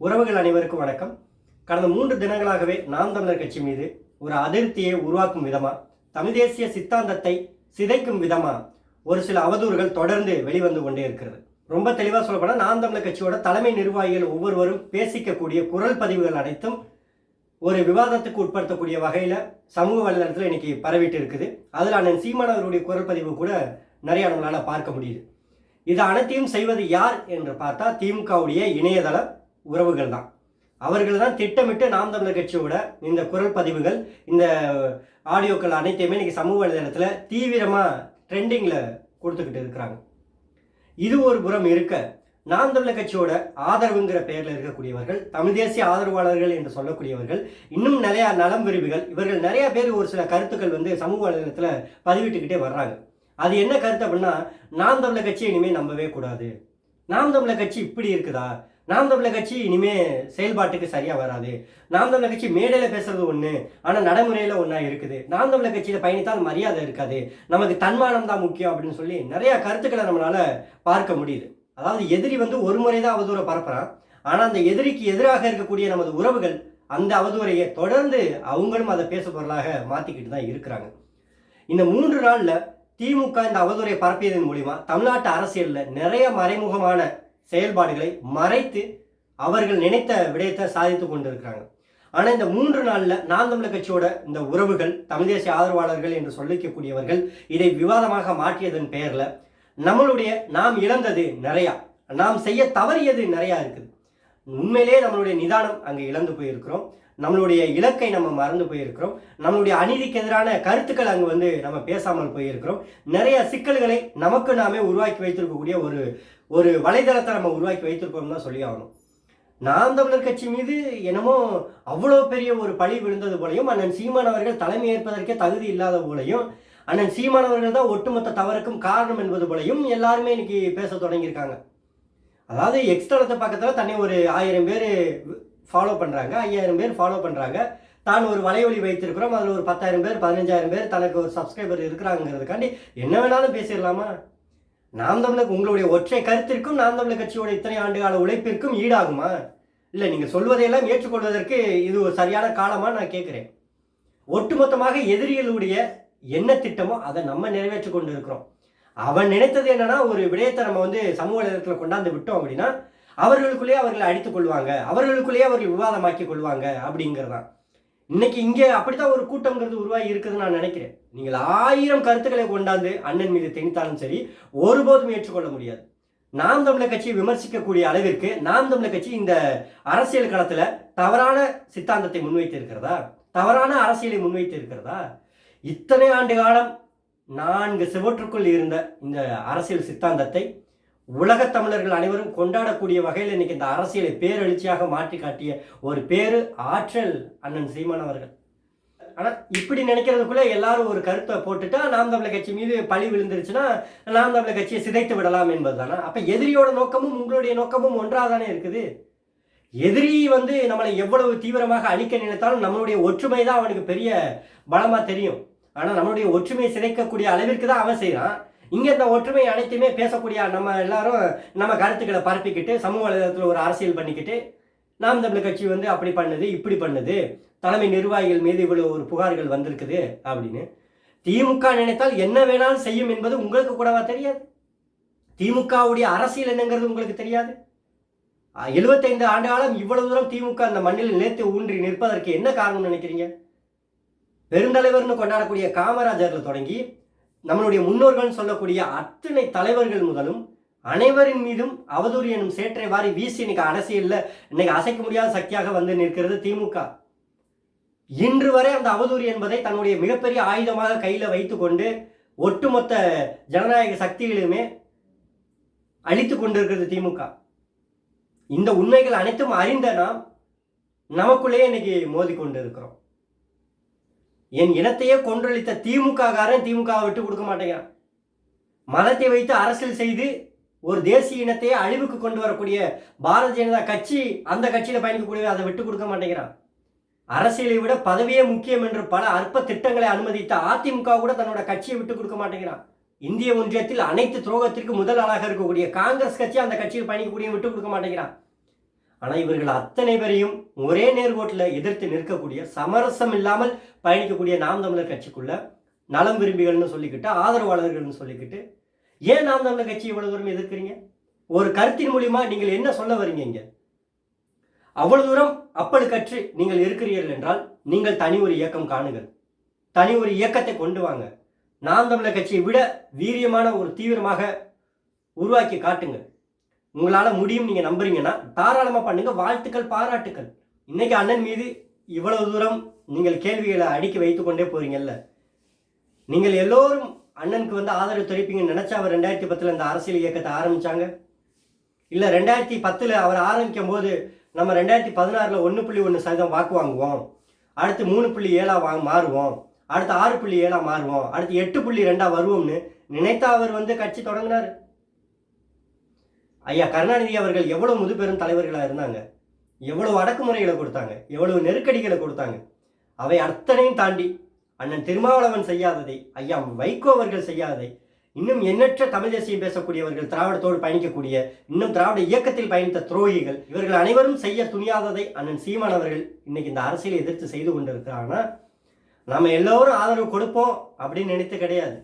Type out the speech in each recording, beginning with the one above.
உறவுகள் அனைவருக்கும் வணக்கம். கடந்த மூன்று தினங்களாகவே நாம் தமிழர் கட்சி மீது ஒரு அதிருப்தியை உருவாக்கும் விதமா தமிழ் தேசிய சித்தாந்தத்தை சிதைக்கும் விதமா ஒரு சில அவதூறுகள் தொடர்ந்து வெளிவந்து கொண்டே இருக்கிறது. ரொம்ப தெளிவாக சொல்லப்போனால் நாம் தமிழர் கட்சியோட தலைமை நிர்வாகிகள் ஒவ்வொருவரும் பேசிக்கக்கூடிய குரல் பதிவுகள் அனைத்தும் ஒரு விவாதத்துக்கு உட்படுத்தக்கூடிய வகையில் சமூக வலைதளத்தில் இன்னைக்கு பரவிட்டு இருக்குது. அதில் அண்ணன் சீமானவருடைய குரல் பதிவு கூட நிறைய நம்மளால் பார்க்க முடியுது. இது அனைத்தையும் செய்வது யார் என்று பார்த்தா திமுகவுடைய இணையதள உறவுகள் தான். அவர்கள் தான் திட்டமிட்டு நாம் தமிழர் கட்சியோட இந்த குரல் பதிவுகள் இந்த ஆடியோக்கள் அனைத்தையுமே இன்றைக்கி சமூக வலைதளத்தில் தீவிரமாக ட்ரெண்டிங்கில் கொடுத்துக்கிட்டு இருக்கிறாங்க. இது ஒரு புறம் இருக்க நாம் தமிழர் கட்சியோட ஆதரவுங்கிற பெயரில் இருக்கக்கூடியவர்கள் தமிழ் தேசிய ஆதரவாளர்கள் என்று சொல்லக்கூடியவர்கள் இன்னும் நிறையா நலம் விரும்பிகள் இவர்கள் நிறையா பேர் ஒரு சில கருத்துக்கள் வந்து சமூக வலைதளத்தில் பதிவிட்டுக்கிட்டே வர்றாங்க. அது என்ன கருத்து அப்படின்னா நாம் தமிழர் கட்சியை இனிமேல் நம்பவே கூடாது. நாம் தமிழர் கட்சி இப்படி இருக்குதா? நாம் தமிழர் கட்சி இனிமே செயல்பாட்டுக்கு சரியா வராது. நாம் தமிழர் கட்சி மேடையில் பேசுறது ஒன்று ஆனால் நடைமுறையில் ஒன்றா இருக்குது. நாம் தமிழர் கட்சியில் பயணித்தால் மரியாதை இருக்காது. நமக்கு தன்மானம் தான் முக்கியம் அப்படின்னு சொல்லி நிறைய கருத்துக்களை நம்மளால பார்க்க முடியுது. அதாவது எதிரி வந்து ஒரு முறை தான் அவதூறை பரப்புறான். ஆனால் அந்த எதிரிக்கு எதிராக இருக்கக்கூடிய நமது உறவுகள் அந்த அவதூறையை தொடர்ந்து அவங்களும் அதை பேச பொருளாக மாற்றிக்கிட்டு தான் இருக்கிறாங்க. இந்த மூன்று நாளில் திமுக இந்த அவதூறை பரப்பியதன் மூலிமா தமிழ்நாட்டு அரசியலில் நிறைய மறைமுகமான செயல்பாடுகளை மறைத்து அவர்கள் நினைத்த விடயத்தை சாதித்து கொண்டிருக்கிறாங்க. ஆனால் இந்த மூன்று நாளில் நாம் தமிழர் கட்சியோட இந்த உறவுகள் தமிழ் தேசிய ஆதரவாளர்கள் என்று சொல்லிக்கக்கூடியவர்கள் இதை விவாதமாக மாற்றியதன் பெயரில் நம்மளுடைய நாம் இழந்தது நிறையா நாம் செய்ய தவறியது நிறையா இருக்குது. உண்மையிலே நம்மளுடைய நிதானம் அங்கே இழந்து போயிருக்கிறோம். நம்மளுடைய இலக்கை நம்ம மறந்து போயிருக்கிறோம். நம்மளுடைய அநீதிக்கு எதிரான கருத்துக்கள் அங்கே வந்து நம்ம பேசாமல் போயிருக்கிறோம். நிறைய சிக்கல்களை நமக்கு நாமே உருவாக்கி வைத்திருக்கக்கூடிய ஒரு ஒரு வலைதளத்தை நம்ம உருவாக்கி வைத்திருக்கோம் தான் சொல்லி ஆகணும். நாம் தமிழர் கட்சி மீது என்னமோ அவ்வளோ பெரிய ஒரு பழி விழுந்தது போலையும் அண்ணன் சீமான் அவர்கள் தலைமை ஏற்பதற்கே தகுதி இல்லாத போலையும் அண்ணன் சீமான் அவர்கள் தான் ஒட்டுமொத்த தவறுக்கும் காரணம் என்பது போலையும் எல்லாருமே இன்னைக்கு பேச தொடங்கியிருக்காங்க. அதாவது எக்ஸ்தலத்தை பக்கத்தில் தன்னை ஒரு ஆயிரம் பேர் ஃபாலோ பண்ணுறாங்க ஐயாயிரம் பேர் ஃபாலோ பண்ணுறாங்க தான் ஒரு வலைவலி வைத்திருக்கிறோம் அதில் ஒரு பத்தாயிரம் பேர் பதினஞ்சாயிரம் பேர் தனக்கு ஒரு சப்ஸ்கிரைபர் இருக்கிறாங்கிறதுக்காண்டி என்ன வேணாலும் பேசிடலாமா? நாம் தமிழர் உங்களுடைய ஒற்றை கருத்திற்கும் நாம் தமிழர் கட்சியோட இத்தனை ஆண்டுகால உழைப்பிற்கும் ஈடாகுமா? இல்லை நீங்கள் சொல்வதையெல்லாம் ஏற்றுக்கொள்வதற்கு இது ஒரு சரியான காலமாக நான் கேட்குறேன். ஒட்டுமொத்தமாக எதிரிகளுடைய என்ன திட்டமோ அதை நம்ம நிறைவேற்றி கொண்டு இருக்கிறோம் அவன் நினைத்தது என்னன்னா ஒரு விடயத்தை நம்ம வந்து சமூக வலைதளத்தில் கொண்டாந்து விட்டோம் அப்படின்னா அவர்களுக்குள்ளேயே அவர்களை அடித்துக் கொள்வாங்க. அவர்களுக்குள்ளேயே அவர்கள் விவாதமாக்கி கொள்வாங்க அப்படிங்கிறதான் இன்னைக்கு இங்கே அப்படித்தான் ஒரு கூட்டம்ங்கிறது உருவாகி இருக்குதுன்னு நான் நினைக்கிறேன். நீங்கள் ஆயிரம் கருத்துக்களை கொண்டாந்து அண்ணன் மீது திணித்தாலும் சரி ஒருபோதும் ஏற்றுக்கொள்ள முடியாது. நாம் தமிழர் கட்சியை விமர்சிக்கக்கூடிய அளவிற்கு நாம் தமிழர் கட்சி இந்த அரசியல் களத்தில் தவறான சித்தாந்தத்தை முன்வைத்து இருக்கிறதா தவறான அரசியலை முன்வைத்து இருக்கிறதா இத்தனை ஆண்டு காலம் நான்கு சிவற்றுக்குள் இருந்த இந்த அரசியல் சித்தாந்தத்தை உலக தமிழர்கள் அனைவரும் கொண்டாடக்கூடிய வகையில் இன்னைக்கு இந்த அரசியலை பேரெழுச்சியாக மாற்றி காட்டிய ஒரு பேரு ஆற்றல் அண்ணன் சீமான் அவர்கள். ஆனால் இப்படி நினைக்கிறதுக்குள்ள எல்லாரும் ஒரு கருத்தை போட்டுட்டா நாம் தமிழர் கட்சி மீது பழி விழுந்துருச்சுன்னா நாம் தமிழர் கட்சியை சிதைத்து விடலாம் என்பது தானே அப்போ எதிரியோட நோக்கமும் உங்களுடைய நோக்கமும் ஒன்றாக தானே இருக்குது? எதிரி வந்து நம்மளை எவ்வளவு தீவிரமாக அழிக்க நினைத்தாலும் நம்மளுடைய ஒற்றுமை தான் அவனுக்கு பெரிய பலமாக தெரியும். ஆனால் நம்மளுடைய ஒற்றுமையை சிதைக்கக்கூடிய அளவிற்கு தான் அவன் செய்கிறான் இங்கே இந்த ஒற்றுமை அனைத்தையுமே பேசக்கூடிய நம்ம எல்லாரும் நம்ம கருத்துக்களை பரப்பிக்கிட்டு சமூக வலைதளத்தில் ஒரு அரசியல் பண்ணிக்கிட்டு நாம் தமிழர் கட்சி வந்து அப்படி பண்ணுது இப்படி பண்ணுது தலைமை நிர்வாகிகள் மீது இவ்வளோ ஒரு புகார்கள் வந்திருக்குது அப்படின்னு திமுக நினைத்தால் என்ன வேணாலும் செய்யும் என்பது உங்களுக்கு கூடவா தெரியாது? திமுகவுடைய அரசியல் என்னங்கிறது உங்களுக்கு தெரியாது? எழுபத்தைந்து ஆண்டு காலம் இவ்வளவு தூரம் திமுக அந்த மண்ணில் நிலைத்து ஊன்றி நிற்பதற்கு என்ன காரணம் நினைக்கிறீங்க? பெருந்தலைவர்னு கொண்டாடக்கூடிய காமராஜர்ல தொடங்கி நம்மளுடைய முன்னோர்கள் சொல்லக்கூடிய அத்தனை தலைவர்கள் முதலும் அனைவரின் மீதும் அவதூறு எனும் சேற்றை வாரி வீசி இன்னைக்கு அரசியலில் இன்னைக்கு அசைக்க முடியாத சக்தியாக வந்து நிற்கிறது திமுக. இன்று வரை அந்த அவதூறு என்பதை தன்னுடைய மிகப்பெரிய ஆயுதமாக கையில் வைத்துக்கொண்டு ஒட்டுமொத்த ஜனநாயக சக்திகளுமே அழித்து கொண்டிருக்கிறது திமுக. இந்த உண்மைகள் அனைத்தும் அறிந்த நாம் நமக்குள்ளேயே இன்னைக்கு மோதி கொண்டு இருக்கிறோம் என் இனத்தையே கொன்றளித்த திமுககாரன் திமுகவை விட்டு கொடுக்க மாட்டேங்கிறான். மதத்தை வைத்து அரசியல் செய்து ஒரு தேசிய இனத்தையே அழிவுக்கு கொண்டு வரக்கூடிய பாரதிய ஜனதா கட்சி அந்த கட்சியில் பயணிக்கக்கூடிய அதை விட்டு கொடுக்க மாட்டேங்கிறான். அரசியலை விட பதவியே முக்கியம் என்று பல அற்ப திட்டங்களை அனுமதித்த அதிமுக கூட தன்னோட கட்சியை விட்டு கொடுக்க மாட்டேங்கிறான். இந்திய ஒன்றியத்தில் அனைத்து துரோகத்திற்கு முதல் ஆளாக இருக்கக்கூடிய காங்கிரஸ் கட்சி அந்த கட்சியில் பயணிக்கக்கூடிய விட்டு கொடுக்க மாட்டேங்கிறான். ஆனால் இவர்கள் அத்தனை பேரையும் ஒரே நேர்கோட்டில் எதிர்த்து நிற்கக்கூடிய சமரசம் இல்லாமல் பயணிக்கக்கூடிய நாம் தமிழர் கட்சிக்குள்ள நலம் விரும்பிகள்னு சொல்லிக்கிட்டு ஆதரவாளர்கள்னு சொல்லிக்கிட்டு ஏன் நாம் தமிழர் கட்சி இவ்வளவு தூரம் எதிர்க்கிறீங்க? ஒரு கருத்தின் மூலியமா நீங்கள் என்ன சொல்ல வரீங்க இங்க? அவ்வளவு தூரம் அப்படி கற்று நீங்கள் இருக்கிறீர்கள் என்றால் நீங்கள் தனி ஒரு இயக்கம் காணுங்கள். தனி ஒரு இயக்கத்தை கொண்டு வாங்க. நாம் தமிழர் கட்சியை விட வீரியமான ஒரு தீவிரமாக உருவாக்கி காட்டுங்கள். உங்களால் முடியும் நீங்கள் நம்புறீங்கன்னா தாராளமாக பண்ணுங்கள் வாழ்த்துக்கள் பாராட்டுக்கள். இன்றைக்கி அண்ணன் மீது இவ்வளவு தூரம் நீங்கள் கேள்விகளை அடுக்கி வைத்து கொண்டே போகிறீங்கல்ல நீங்கள் எல்லோரும் அண்ணனுக்கு வந்து ஆதரவு தெரிவிப்பீங்கன்னு நினச்சா அவர் ரெண்டாயிரத்தி பத்தில் இந்த அரசியல் இயக்கத்தை ஆரம்பித்தாங்க இல்லை ரெண்டாயிரத்தி பத்தில் அவர் ஆரம்பிக்கும் போது நம்ம ரெண்டாயிரத்தி பதினாறில் ஒன்று புள்ளி ஒன்று சதவீதம் வாக்கு வாங்குவோம். அடுத்து மூணு புள்ளி ஏழாக வா மாறுவோம். அடுத்து ஆறு புள்ளி ஏழாக மாறுவோம். அடுத்து எட்டு புள்ளி ரெண்டாக வருவோம்னு நினைத்தா அவர் வந்து கட்சி தொடங்கினார். ஐயா கருணாநிதி அவர்கள் எவ்வளோ முதுபெரும் தலைவர்களாக இருந்தாங்க? எவ்வளவு அடக்குமுறைகளை கொடுத்தாங்க? எவ்வளவு நெருக்கடிகளை கொடுத்தாங்க? அவை அத்தனையும் தாண்டி அண்ணன் திருமாவளவன் செய்யாததை ஐயா வைகோ அவர்கள் செய்யாததை இன்னும் எண்ணற்ற தமிழ் தேசியம் பேசக்கூடியவர்கள் திராவிடத்தோடு பயணிக்கக்கூடிய இன்னும் திராவிட இயக்கத்தில் பயணித்த துரோகிகள் இவர்கள் அனைவரும் செய்ய துணியாததை அண்ணன் சீமான் அவர்கள் இன்னைக்கு இந்த அரசியலை எதிர்த்து செய்து கொண்டிருக்கிறாங்கன்னா நம்ம எல்லோரும் ஆதரவு கொடுப்போம் அப்படின்னு நினைத்து கிடையாது.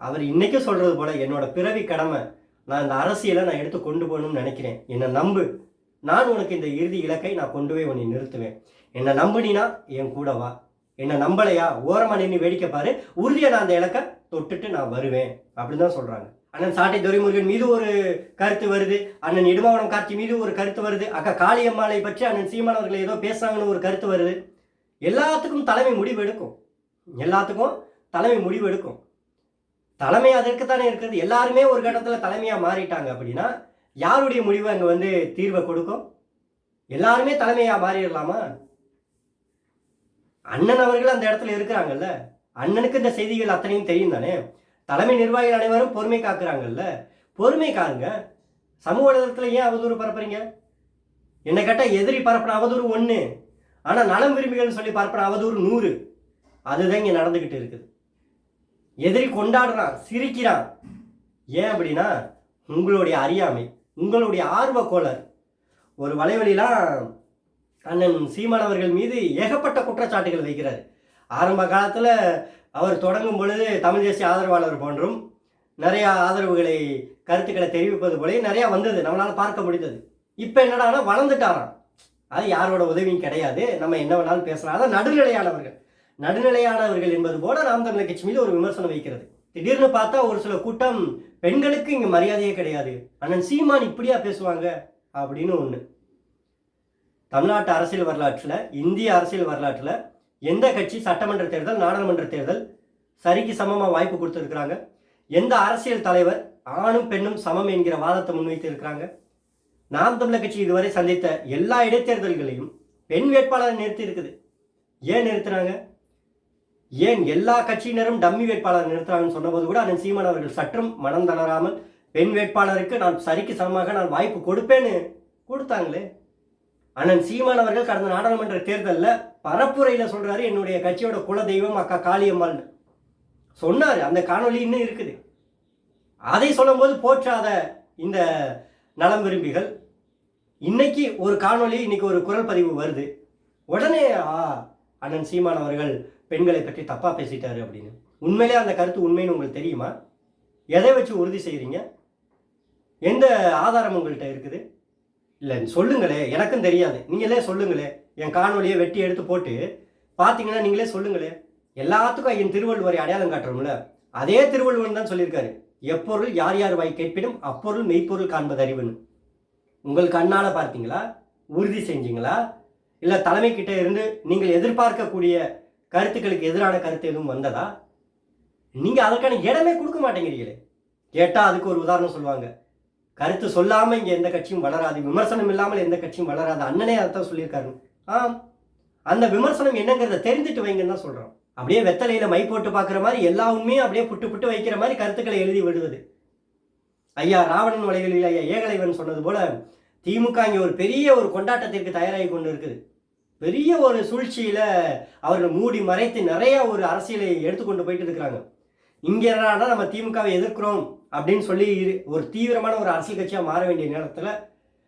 அவர் இன்னைக்கும் சொல்றது போல என்னோட பிறவி கடமை நான் இந்த அரசியலை நான் எடுத்து கொண்டு போகணும்னு நினைக்கிறேன். என்னை நம்பு. நான் உனக்கு இந்த இறுதி இலக்கை நான் கொண்டு போய் உன்னை நிறுத்துவேன். என்னை நம்புனினா என் கூட வா. என்னை நம்பலையா? ஓரமாக நின்று வேடிக்கை பாரு. உறுதியை நான் அந்த இலக்கை தொட்டுட்டு நான் வருவேன். அப்படின்னு தான் சொல்கிறாங்க அண்ணன் சாட்டை துரைமுருகன் மீது ஒரு கருத்து வருது. அண்ணன் இடுமாவனம் காட்சி மீது ஒரு கருத்து வருது. அக்கா காளியம்மாளை பற்றி அண்ணன் சீமான் அவர்கள் ஏதோ பேசுறாங்கன்னு ஒரு கருத்து வருது. எல்லாத்துக்கும் தலைமை முடிவு எடுக்கும். எல்லாத்துக்கும் தலைமை முடிவு எடுக்கும். தலைமை அதற்கு தானே இருக்கிறது எல்லாருமே ஒரு கட்டத்தில் தலைமையாக மாறிட்டாங்க அப்படின்னா யாருடைய முடிவு அங்கே வந்து தீர்வை கொடுக்கும்? எல்லாருமே தலைமையாக மாறிடலாமா? அண்ணன் அவர்கள் அந்த இடத்துல இருக்கிறாங்கல்ல. அண்ணனுக்கு இந்த செய்திகள் அத்தனையும் தெரியும் தானே? தலைமை நிர்வாகிகள் அனைவரும் பொறுமை காக்குறாங்கல்ல. பொறுமை காருங்க. சமூக ஊடகத்தில் ஏன் அவதூறு பரப்புறீங்க? என்னை கேட்டால் எதிரி பரப்புன அவதூறு ஒன்று ஆனால் நலம் விரும்பிகள்னு சொல்லி பரப்புன அவதூறு நூறு. அதுதான் இங்கே நடந்துக்கிட்டு இருக்குது. எதிரி கொண்டாடுறான் சிரிக்கிறான். ஏன் அப்படின்னா உங்களுடைய அறியாமை உங்களுடைய ஆர்வ கோளர் ஒரு வலைவலிலாம் அண்ணன் சீமான் அவர்கள் மீது ஏகப்பட்ட குற்றச்சாட்டுகள் வைக்கிறார். ஆரம்ப காலத்தில் அவர் தொடங்கும் பொழுது தமிழ் தேசிய ஆதரவாளர் போன்றும் நிறையா ஆதரவுகளை கருத்துக்களை தெரிவிப்பது போல நிறையா வந்தது நம்மளால் பார்க்க முடிந்தது. இப்போ என்னடானா வளர்ந்துட்டாராம். அது யாரோட உதவியும் கிடையாது. நம்ம என்ன வேணாலும் பேசலாம். அதான் நடுநிலையானவர்கள். நடுநிலையானவர்கள் என்பது போல நாம் தமிழர் கட்சி மீது ஒரு விமர்சனம் வைக்கிறது திடீர்னு பார்த்தா ஒரு சில கூட்டம் பெண்களுக்கு இங்கே மரியாதையே கிடையாது. அண்ணன் சீமான் இப்படியா பேசுவாங்க? அப்படின்னு ஒன்று தமிழ்நாட்டு அரசியல் வரலாற்றில் இந்திய அரசியல் வரலாற்றில் எந்த கட்சி சட்டமன்ற தேர்தல் நாடாளுமன்ற தேர்தல் சரிக்கு சமமாக வாய்ப்பு கொடுத்துருக்குறாங்க? எந்த அரசியல் தலைவர் ஆணும் பெண்ணும் சமம் என்கிற வாதத்தை முன்வைத்து இருக்கிறாங்க நாம் தமிழர் கட்சி இதுவரை சந்தித்த எல்லா இடைத்தேர்தல்களையும் பெண் வேட்பாளரை நிறுத்தி இருக்குது ஏன் நிறுத்துறாங்க ஏன் எல்லா கட்சியினரும் டம்மி வேட்பாளர் நிறுத்துறாங்கன்னு சொன்னபோது கூட அண்ணன் சீமான் அவர்கள் சற்றும் மனம் தளராமல் பெண் வேட்பாளருக்கு நான் சரிக்கு சமமாக நான் வாய்ப்பு கொடுப்பேன்னு கொடுத்தாங்களே? அண்ணன் சீமான் அவர்கள் கடந்த நாடாளுமன்ற தேர்தலில் பரப்புரையில் சொல்கிறாரு என்னுடைய கட்சியோட குல தெய்வம் அக்கா காளியம்மாள்னு சொன்னார் அந்த காணொளி இன்னும் இருக்குது. அதை சொல்லும்போது போற்றாத இந்த நலம் விரும்பிகள் இன்னைக்கு ஒரு காணொளி இன்னைக்கு ஒரு குரல் பதிவு வருது. உடனே ஆ அண்ணன் சீமான் அவர்கள் பெண்களை பற்றி தப்பாக பேசிட்டாரு அப்படின்னு. உண்மையிலே அந்த கருத்து உண்மைன்னு உங்களுக்கு தெரியுமா? எதை வச்சு உறுதி செய்கிறீங்க எந்த ஆதாரம் உங்கள்கிட்ட இருக்குது? இல்லை சொல்லுங்களே. எனக்கும் தெரியாது. நீங்களே சொல்லுங்களே. என் காணொலியை வெட்டி எடுத்து போட்டு பார்த்தீங்கன்னா நீங்களே சொல்லுங்களே. எல்லாத்துக்கும் என் திருவள்ளுவரை அடையாளம் காட்டுறோம்ல. அதே திருவள்ளுவன் தான் சொல்லியிருக்காரு. எப்பொருள் யார் யார் வாய் கேட்பிடும் அப்பொருள் மெய்ப்பொருள் காண்பது அறிவுன்னு. உங்கள் கண்ணால் பார்த்தீங்களா? உறுதி செஞ்சீங்களா? இல்லை தலைமைக்கிட்ட இருந்து நீங்கள் எதிர்பார்க்கக்கூடிய கருத்துக்களுக்கு எதிரான கருத்து எதுவும் வந்ததா? நீங்கள் அதற்கான இடமே கொடுக்க மாட்டேங்கிறீங்களே. கேட்டால் அதுக்கு ஒரு உதாரணம் சொல்லுவாங்க. கருத்து சொல்லாமல் இங்கே எந்த கட்சியும் வளராது விமர்சனம் இல்லாமல் எந்த கட்சியும் வளராது. அண்ணனே அதைத்தான் சொல்லியிருக்காரு. ஆம். அந்த விமர்சனம் என்னங்கிறத தெரிஞ்சுட்டு வைங்கன்னு தான் சொல்கிறோம் அப்படியே வெத்தலையில் மை போட்டு பார்க்குற மாதிரி எல்லா உண்மையும் அப்படியே புட்டு புட்டு வைக்கிற மாதிரி கருத்துக்களை எழுதி விடுவது. ஐயா ராவணன் வலைகளில் ஐயா ஏகலைவன் சொன்னது போல திமுக இங்கே ஒரு பெரிய ஒரு கொண்டாட்டத்திற்கு தயாராகி கொண்டு இருக்குது. பெரிய ஒரு சூழ்ச்சியில் அவர்கள் மூடி மறைத்து நிறைய ஒரு அரசியலை எடுத்துக்கொண்டு போயிட்டு இருக்கிறாங்க. இங்கே என்னன்னா நம்ம திமுகவை எதிர்க்கிறோம் அப்படின்னு சொல்லி இரு- ஒரு தீவிரமான ஒரு அரசியல் கட்சியாக மாற வேண்டிய நேரத்தில்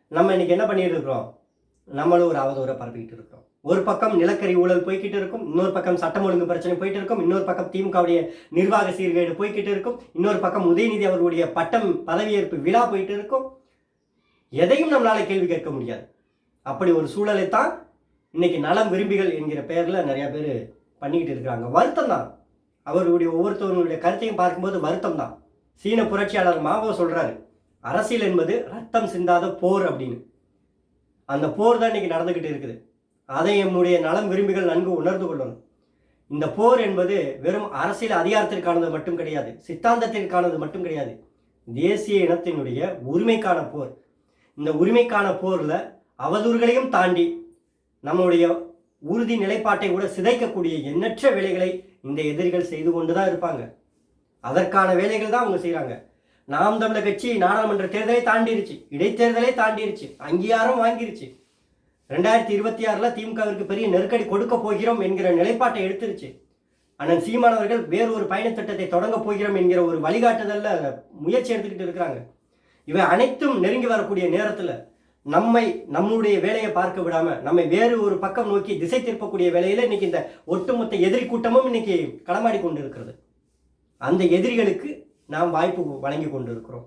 நம்ம இன்னைக்கு என்ன பண்ணிட்டு இருக்கிறோம்? நம்மளும் ஒரு அவதூறை பரப்பிக்கிட்டு இருக்கோம் ஒரு பக்கம் நிலக்கரி ஊழல் போய்கிட்டு இருக்கும் இன்னொரு பக்கம் சட்டம் ஒழுங்கு பிரச்சனை போயிட்டு இருக்கும் இன்னொரு பக்கம் திமுகவுடைய நிர்வாக சீர்கேடு போய்கிட்டு இருக்கும் இன்னொரு பக்கம் உதயநிதி அவர்களுடைய பட்டம் பதவியேற்பு விழா போயிட்டு இருக்கும். எதையும் நம்மளால கேள்வி கேட்க முடியாது. அப்படி ஒரு சூழலை தான் இன்னைக்கு நலம் விரும்பிகள் என்கிற பெயரில் நிறைய பேர் பண்ணிக்கிட்டு இருக்கிறாங்க. வருத்தம் தான் அவர்களுடைய ஒவ்வொருத்தவர்களுடைய கருத்தையும் பார்க்கும்போது வருத்தம் தான் சீன புரட்சியாளர் மாவோ சொல்கிறாரு அரசியல் என்பது ரத்தம் சிந்தாத போர் அப்படின்னு. அந்த போர் தான் இன்னைக்கு நடந்துக்கிட்டு இருக்குது. அதை நம்முடைய நலம் விரும்பிகள் நன்கு உணர்ந்து கொள்ளணும். இந்த போர் என்பது வெறும் அரசியல் அதிகாரத்திற்கானது மட்டும் கிடையாது சித்தாந்தத்திற்கானது மட்டும் கிடையாது. தேசிய இனத்தினுடைய உரிமைக்கான போர். இந்த உரிமைக்கான போரில் அவதூறுகளையும் தாண்டி நம்முடைய உறுதி நிலைப்பாட்டை கூட சிதைக்கக்கூடிய எண்ணற்ற வேலைகளை இந்த எதிரிகள் செய்து கொண்டு தான் இருப்பாங்க. அதற்கான வேலைகள் தான் அவங்க செய்கிறாங்க நாம் தமிழர் கட்சி நாடாளுமன்ற தேர்தலை தாண்டிருச்சு இடைத்தேர்தலை தாண்டிருச்சு அங்கீகாரம் வாங்கிருச்சு. ரெண்டாயிரத்தி இருபத்தி ஆறில் திமுகவிற்கு பெரிய நெருக்கடி கொடுக்க போகிறோம் என்கிற நிலைப்பாட்டை எடுத்துருச்சு. அண்ணன் சீமானவர்கள் வேறு ஒரு பயணத்திட்டத்தை தொடங்க போகிறோம் என்கிற ஒரு வழிகாட்டுதலில் முயற்சி எடுத்துக்கிட்டு இருக்கிறாங்க. இவை அனைத்தும் நெருங்கி வரக்கூடிய நேரத்தில் நம்மை நம்முடைய வேலையை பார்க்க விடாம நம்மை வேறு ஒரு பக்கம் நோக்கி திசை திருப்பக்கூடிய வேலையில இன்னைக்கு இந்த ஒட்டுமொத்த எதிரி கூட்டமும் இன்னைக்கு களமாடி கொண்டு இருக்கிறது அந்த எதிரிகளுக்கு நாம் வாய்ப்பு வழங்கி கொண்டு இருக்கிறோம்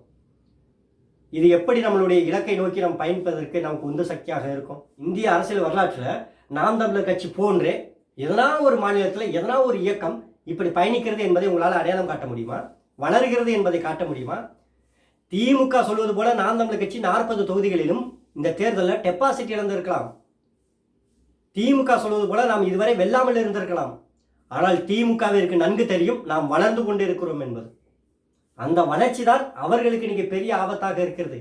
இது எப்படி நம்மளுடைய இலக்கை நோக்கி நாம் பயன்பதற்கு நமக்கு உந்து சக்தியாக இருக்கும்? இந்திய அரசியல் வரலாற்றில் நாம் தமிழர் கட்சி போன்றே எதனா ஒரு மாநிலத்தில் எதனா ஒரு இயக்கம் இப்படி பயணிக்கிறது என்பதை உங்களால் அடையாளம் காட்ட முடியுமா? வளர்கிறது என்பதை காட்ட முடியுமா? திமுக சொல்வது போல நாம் தமிழர் கட்சி நாற்பது தொகுதிகளிலும் இந்த தேர்தலில் டெபாசிட் இழந்திருக்கலாம். திமுக சொல்வது போல நாம் இதுவரை வெல்லாமல் இருந்திருக்கலாம். ஆனால் திமுகவிற்கு நன்கு தெரியும் நாம் வளர்ந்து கொண்டிருக்கிறோம் என்பது. அந்த வளர்ச்சி தான் அவர்களுக்கு இன்னைக்கு பெரிய ஆபத்தாக இருக்கிறது.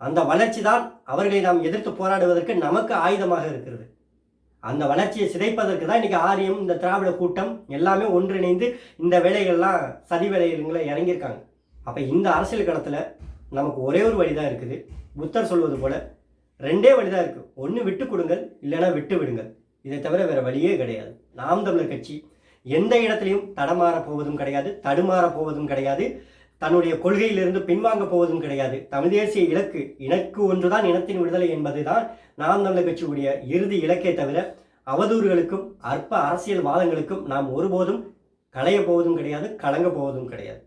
அந்த வளர்ச்சி தான் அவர்களை நாம் எதிர்த்து போராடுவதற்கு நமக்கு ஆயுதமாக இருக்கிறது. அந்த வளர்ச்சியை சிதைப்பதற்கு தான் இன்னைக்கு ஆரியம் இந்த திராவிட கூட்டம் எல்லாமே ஒன்றிணைந்து இந்த வேலைகள்லாம் சதி வேலைகளை இறங்கியிருக்காங்க. அப்போ இந்த அரசியல் களத்தில் நமக்கு ஒரே ஒரு வழி தான் இருக்குது. புத்தர் சொல்வது போல ரெண்டே வழி தான் இருக்குது ஒன்று விட்டு கொடுங்கள் இல்லைன்னா விட்டு விடுங்கள். இதை தவிர வேறு வழியே கிடையாது. நாம் தமிழர் கட்சி எந்த இடத்துலையும் தடமாற போவதும் கிடையாது தடுமாற போவதும் கிடையாது தன்னுடைய கொள்கையிலிருந்து பின்வாங்க போவதும் கிடையாது. தமிழ் தேசிய இலக்கு இலக்கு ஒன்றுதான் இனத்தின் விடுதலை என்பதுதான் நாம் தமிழர் கட்சியுடைய இறுதி இலக்கை தவிர அவதூறுகளுக்கும் அற்ப அரசியல் வாதங்களுக்கும் நாம் ஒருபோதும் களைய போவதும் கிடையாது கலங்க போவதும் கிடையாது.